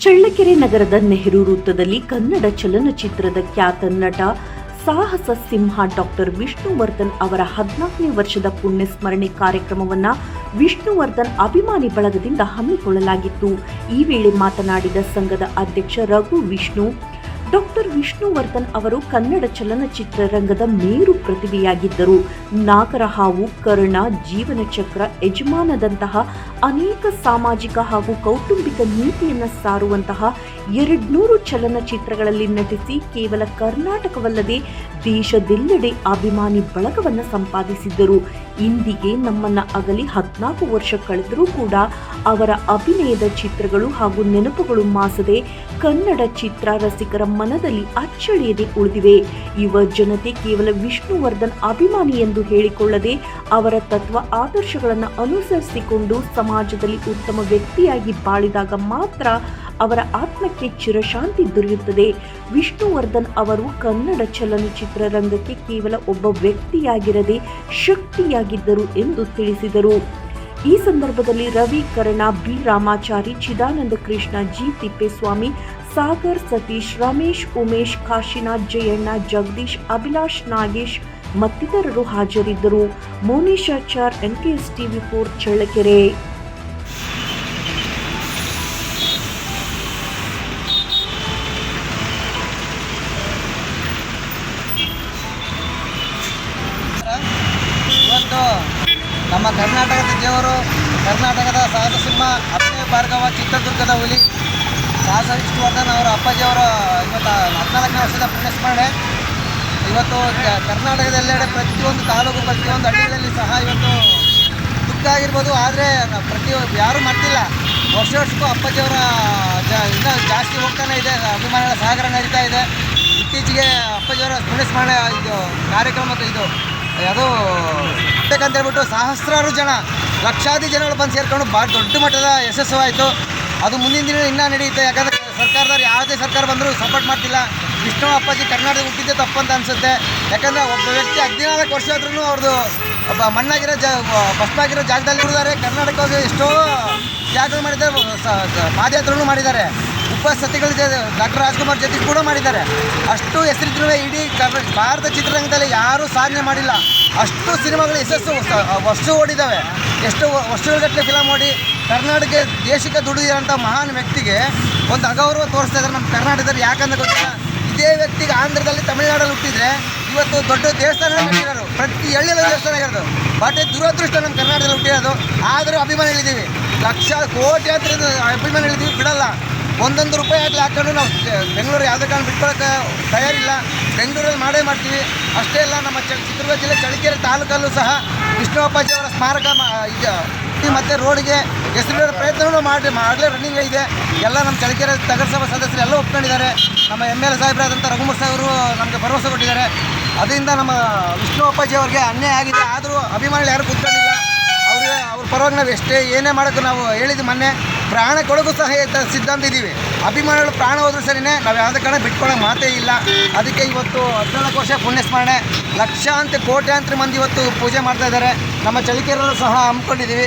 ಚಳ್ಳಕೆರೆ ನಗರದ ನೆಹರು ವೃತ್ತದಲ್ಲಿ ಕನ್ನಡ ಚಲನಚಿತ್ರದ ಖ್ಯಾತ ನಟ ಸಾಹಸ ಸಿಂಹ ಡಾಕ್ಟರ್ ವಿಷ್ಣುವರ್ಧನ್ ಅವರ ಹದಿನಾಲ್ಕನೇ ವರ್ಷದ ಪುಣ್ಯ ಸ್ಮರಣೆ ಕಾರ್ಯಕ್ರಮವನ್ನ ವಿಷ್ಣುವರ್ಧನ್ ಅಭಿಮಾನಿ ಬಳಗದಿಂದ ಹಮ್ಮಿಕೊಳ್ಳಲಾಗಿತ್ತು. ಈ ವೇಳೆ ಮಾತನಾಡಿದ ಸಂಘದ ಅಧ್ಯಕ್ಷ ರಘು ವಿಷ್ಣು ಡಾಕ್ಟರ್ ವಿಷ್ಣುವರ್ಧನ್ ಅವರು ಕನ್ನಡ ಚಲನಚಿತ್ರ ರಂಗದ ಮೇರು ಪ್ರತಿಭೆಯಾಗಿದ್ದರು. ನಾಗರಹಾವು, ಕರ್ಣ ಜೀವನ ಚಕ್ರ ಯಜಮಾನದಂತಹ ಅನೇಕ ಸಾಮಾಜಿಕ ಹಾಗೂ ಕೌಟುಂಬಿಕ ನೀತಿಯನ್ನು ಸಾರುವಂತಹ ಎರಡ್ನೂರು ಚಲನಚಿತ್ರಗಳಲ್ಲಿ ನಟಿಸಿ ಕೇವಲ ಕರ್ನಾಟಕವಲ್ಲದೆ ದೇಶದೆಲ್ಲೆಡೆ ಅಭಿಮಾನಿ ಬಳಗವನ್ನು ಸಂಪಾದಿಸಿದ್ದರು. ಇಂದಿಗೆ ನಮ್ಮನ್ನ ಅಗಲಿ ಹದಿನಾಲ್ಕು ವರ್ಷ ಕಳೆದರೂ ಕೂಡ ಅವರ ಅಭಿನಯದ ಚಿತ್ರಗಳು ಹಾಗೂ ನೆನಪುಗಳು ಮಾಸದೆ ಕನ್ನಡ ಚಿತ್ರ ರಸಿಕರ ಮನದಲ್ಲಿ ಅಚ್ಚಳಿಯದೆ ಉಳಿದಿವೆ. ಯುವ ಜನತೆ ಕೇವಲ ವಿಷ್ಣುವರ್ಧನ್ ಅಭಿಮಾನಿ ಎಂದು ಹೇಳಿಕೊಳ್ಳದೆ ಅವರ ತತ್ವ ಆದರ್ಶಗಳನ್ನು ಅನುಸರಿಸಿಕೊಂಡು ಸಮಾಜದಲ್ಲಿ ಉತ್ತಮ ವ್ಯಕ್ತಿಯಾಗಿ ಬಾಳಿದಾಗ ಮಾತ್ರ ಅವರ ಆತ್ಮಕ್ಕೆ ಚಿರಶಾಂತಿ ದೊರೆಯುತ್ತದೆ. ವಿಷ್ಣುವರ್ಧನ್ ಅವರು ಕನ್ನಡ ಚಲನಚಿತ್ರರಂಗಕ್ಕೆ ಕೇವಲ ಒಬ್ಬ ವ್ಯಕ್ತಿಯಾಗಿರದೆ ಶಕ್ತಿಯಾಗಿದ್ದರು ಎಂದು ತಿಳಿಸಿದರು. ಈ ಸಂದರ್ಭದಲ್ಲಿ ರವಿ ಕರ್ಣ, ಬಿ ರಾಮಾಚಾರಿ, ಚಿದಾನಂದ ಕೃಷ್ಣ, ಜಿ ತಿಪ್ಪೇಸ್ವಾಮಿ, ಸಾಗರ್ ಸತೀಶ್, ರಮೇಶ್ ಉಮೇಶ್, ಕಾಶಿನಾಥ್ ಜಯಣ್ಣ, ಜಗದೀಶ್, ಅಭಿಲಾಷ್ ನಾಗೇಶ್ ಮತ್ತಿತರರು ಹಾಜರಿದ್ದರು. Moneshachar NKS TV four, Challakere. ನಮ್ಮ ಕರ್ನಾಟಕದ ದೇವರು, ಕರ್ನಾಟಕದ ಸಾಹಸ ಸಿಂಹ ಅಭಿನಯ ಭಾರ್ಗವ ಚಿತ್ರದುರ್ಗದ ಹುಲಿ. ಸಾಹಸ ವಿಷ್ಣುವರ್ಧನ್ ಅವರ ಅಪ್ಪಾಜಿಯವರ ಇವತ್ತು ಹದಿನಾಲ್ಕನೇ ವರ್ಷದ ಪುಣ್ಯಸ್ಮರಣೆ. ಇವತ್ತು ಕರ್ನಾಟಕದ ಕರ್ನಾಟಕದೆಲ್ಲೆಡೆ ಪ್ರತಿಯೊಂದು ತಾಲೂಕು, ಪ್ರತಿಯೊಂದು ಹಳ್ಳಿಗಳಲ್ಲಿ ಸಹ ಇವತ್ತು ದುಃಖ ಆಗಿರ್ಬೋದು. ಆದರೆ ಪ್ರತಿ ಯಾರೂ ಮಾಡ್ತಿಲ್ಲ ವರ್ಷ ವರ್ಷಕ್ಕೂ ಅಪ್ಪಾಜಿಯವರ ಇನ್ನೂ ಜಾಸ್ತಿ ಹೋಗ್ತಾನೆ ಇದೆ. ಅಭಿಮಾನಿಗಳ ಸಾಗರ ನಡೀತಾ ಇದೆ. ಇತ್ತೀಚೆಗೆ ಅಪ್ಪಾಜಿಯವರ ಪುಣ್ಯಸ್ಮರಣೆ ಇದು ಕಾರ್ಯಕ್ರಮಕ್ಕೆ ಇದು ಬೇಕಂತ ಹೇಳ್ಬಿಟ್ಟು ಸಹಸ್ರಾರು ಜನ ಲಕ್ಷಾದಿ ಜನಗಳು ಬಂದು ಸೇರ್ಕೊಂಡು ಭಾಳ ದೊಡ್ಡ ಮಟ್ಟದ ಯಶಸ್ಸು ಅದು ಮುಂದಿನ ದಿನ ಇನ್ನೂ ನಡೆಯುತ್ತೆ. ಯಾಕಂದರೆ ಸರ್ಕಾರದವ್ರು ಯಾವುದೇ ಸರ್ಕಾರ ಬಂದರೂ ಸಪೋರ್ಟ್ ಮಾಡ್ತಿಲ್ಲ. ವಿಷ್ಣು ಅಪ್ಪಾಜಿ ಕರ್ನಾಟಕ ಹುಟ್ಟಿದ್ದೆ ತಪ್ಪು ಅಂತ ಅನಿಸುತ್ತೆ. ಯಾಕಂದರೆ ಒಬ್ಬ ವ್ಯಕ್ತಿ ಹದಿನಾಲ್ಕು ವರ್ಷ ಆದ್ರೂ ಅವ್ರದ್ದು ಒಬ್ಬ ಮಣ್ಣಾಗಿರೋ ಜ ಫಸ್ಟಾಗಿರೋ ಜಾಗದಲ್ಲಿ ಇಳಿದಾರೆ ಕರ್ನಾಟಕ ಎಷ್ಟೋ ಜಾಗ ಮಾಡಿದ್ದಾರೆ. ಸ- ಮಾಡಿದ್ದಾರೆ. ಉಪಸತಿಗಳ ಡಾಕ್ಟರ್ ರಾಜ್ಕುಮಾರ್ ಜೊತೆ ಕೂಡ ಮಾಡಿದ್ದಾರೆ. ಅಷ್ಟು ಹೆಸರಿದ್ರೂ ಇಡೀ ಭಾರತ ಚಿತ್ರರಂಗದಲ್ಲಿ ಯಾರೂ ಸಾಧನೆ ಮಾಡಿಲ್ಲ. ಅಷ್ಟು ಸಿನಿಮಾಗಳು ಯಶಸ್ಸು ವರ್ಷ ಓಡಿದ್ದಾವೆ ಎಷ್ಟು ವರ್ಷಗಟ್ಟಲೆ ಫಿಲಮ್ ಓಡಿ ಕರ್ನಾಟಕ ದೇಶಕ್ಕೆ ದುಡಿದಿರೋಂಥ ಮಹಾನ್ ವ್ಯಕ್ತಿಗೆ ಒಂದು ಅಗೌರವ ತೋರಿಸ್ತಾ ಇದ್ದಾರೆ ನಮ್ಮ ಕರ್ನಾಟಕದಲ್ಲಿ. ಯಾಕಂದ್ರೆ ಗೊತ್ತಿಲ್ಲ ಇದೇ ವ್ಯಕ್ತಿಗೆ ಆಂಧ್ರದಲ್ಲಿ ತಮಿಳುನಾಡಲ್ಲಿ ಹುಟ್ಟಿದ್ರೆ ಇವತ್ತು ದೊಡ್ಡ ದೇವಸ್ಥಾನ ಕಟ್ಟಿರೋರು. ಪ್ರತಿ ಹಳ್ಳಿಯಲ್ಲಿ ದೇವಸ್ಥಾನ ಆಗಿರೋದು ಬಟ್ ದುರದೃಷ್ಟ ನಮ್ಮ ಕರ್ನಾಟಕದಲ್ಲಿ ಹುಟ್ಟಿರೋದು. ಆದರೂ ಅಭಿಮಾನಿಗಳಿದ್ದೀವಿ. ಲಕ್ಷ, ಕೋಟಿ ಅಭಿಮಾನ ಅಭಿಮಾನಿಗಳಿದ್ದೀವಿ. ಬಿಡಲ್ಲ. ಒಂದೊಂದು ರೂಪಾಯಿ ಆಗಲಿ ಹಾಕೊಂಡು ನಾವು ಬೆಂಗಳೂರು ಯಾವುದೇ ಕಾರಣ ಬಿಟ್ಕೊಳ್ಳೋಕೆ ತಯಾರಿಲ್ಲ. ಬೆಂಗಳೂರಲ್ಲಿ ಮಾಡೇ ಮಾಡ್ತೀವಿ. ಅಷ್ಟೇ ಅಲ್ಲ, ನಮ್ಮ ಚ, ಚಿತ್ರದುರ್ಗ ಜಿಲ್ಲೆ ಚಳ್ಳಕೆರೆ ತಾಲೂಕಲ್ಲೂ ಸಹ ವಿಷ್ಣು ಅಪ್ಪಾಜಿ ಅವರ ಸ್ಮಾರಕ ಇದು ಮತ್ತು ರೋಡ್ಗೆ ಹೆಸರಿಡೋ ಪ್ರಯತ್ನವೂ ಮಾಡಿ ಮಾಡಲೇ ರನ್ನಿಂಗ್ ಇದೆ. ಎಲ್ಲ ನಮ್ಮ ಚಳ್ಳಕೆರೆ ನಗರಸಭಾ ಸದಸ್ಯರು ಎಲ್ಲ ಒಪ್ಕೊಂಡಿದ್ದಾರೆ. ನಮ್ಮ ಎಂ ಎಲ್ ಎ ಸಾಹೇಬರಾದಂಥ ರಘುಮೂರ್ ಸಾಹೇಬರು ನಮಗೆ ಭರವಸೆ ಕೊಟ್ಟಿದ್ದಾರೆ. ಅದರಿಂದ ನಮ್ಮ ವಿಷ್ಣು ಅಪ್ಪಾಜಿ ಅವ್ರಿಗೆ ಅನ್ಯಾಯ ಆಗಿದೆ. ಆದರೂ ಅಭಿಮಾನಿಗಳು ಯಾರು ಕೂತ್ಕೊಂಡಿಲ್ಲ ಪರವಾಗಿ ನಾವು ಎಷ್ಟೇ ಏನೇ ಮಾಡೋಕ್ಕೂ ನಾವು ಹೇಳಿದ್ದು ಮೊನ್ನೆ ಪ್ರಾಣ ಕೊಡೋಕ್ಕೂ ಸಹ ಸಿದ್ಧಾಂತ ಇದ್ದೀವಿ ಅಭಿಮಾನಿಗಳು ಪ್ರಾಣ ಹೋದ್ರೂ ಸರಿನೇ, ನಾವು ಯಾವುದೇ ಕಾರಣ ಬಿಟ್ಕೊಳ್ಳೋ ಮಾತೇ ಇಲ್ಲ. ಅದಕ್ಕೆ ಇವತ್ತು ಹದಿನಾಲ್ಕು ವರ್ಷ ಪುಣ್ಯಸ್ಮರಣೆ, ಲಕ್ಷಾಂತರ ಕೋಟ್ಯಾಂತರ ಮಂದಿ ಇವತ್ತು ಪೂಜೆ ಮಾಡ್ತಾ ಇದ್ದಾರೆ. ನಮ್ಮ ಚಳಿಕೆರೆಯಲ್ಲೂ ಸಹ ಹಮ್ಮಿಕೊಂಡಿದ್ದೀವಿ.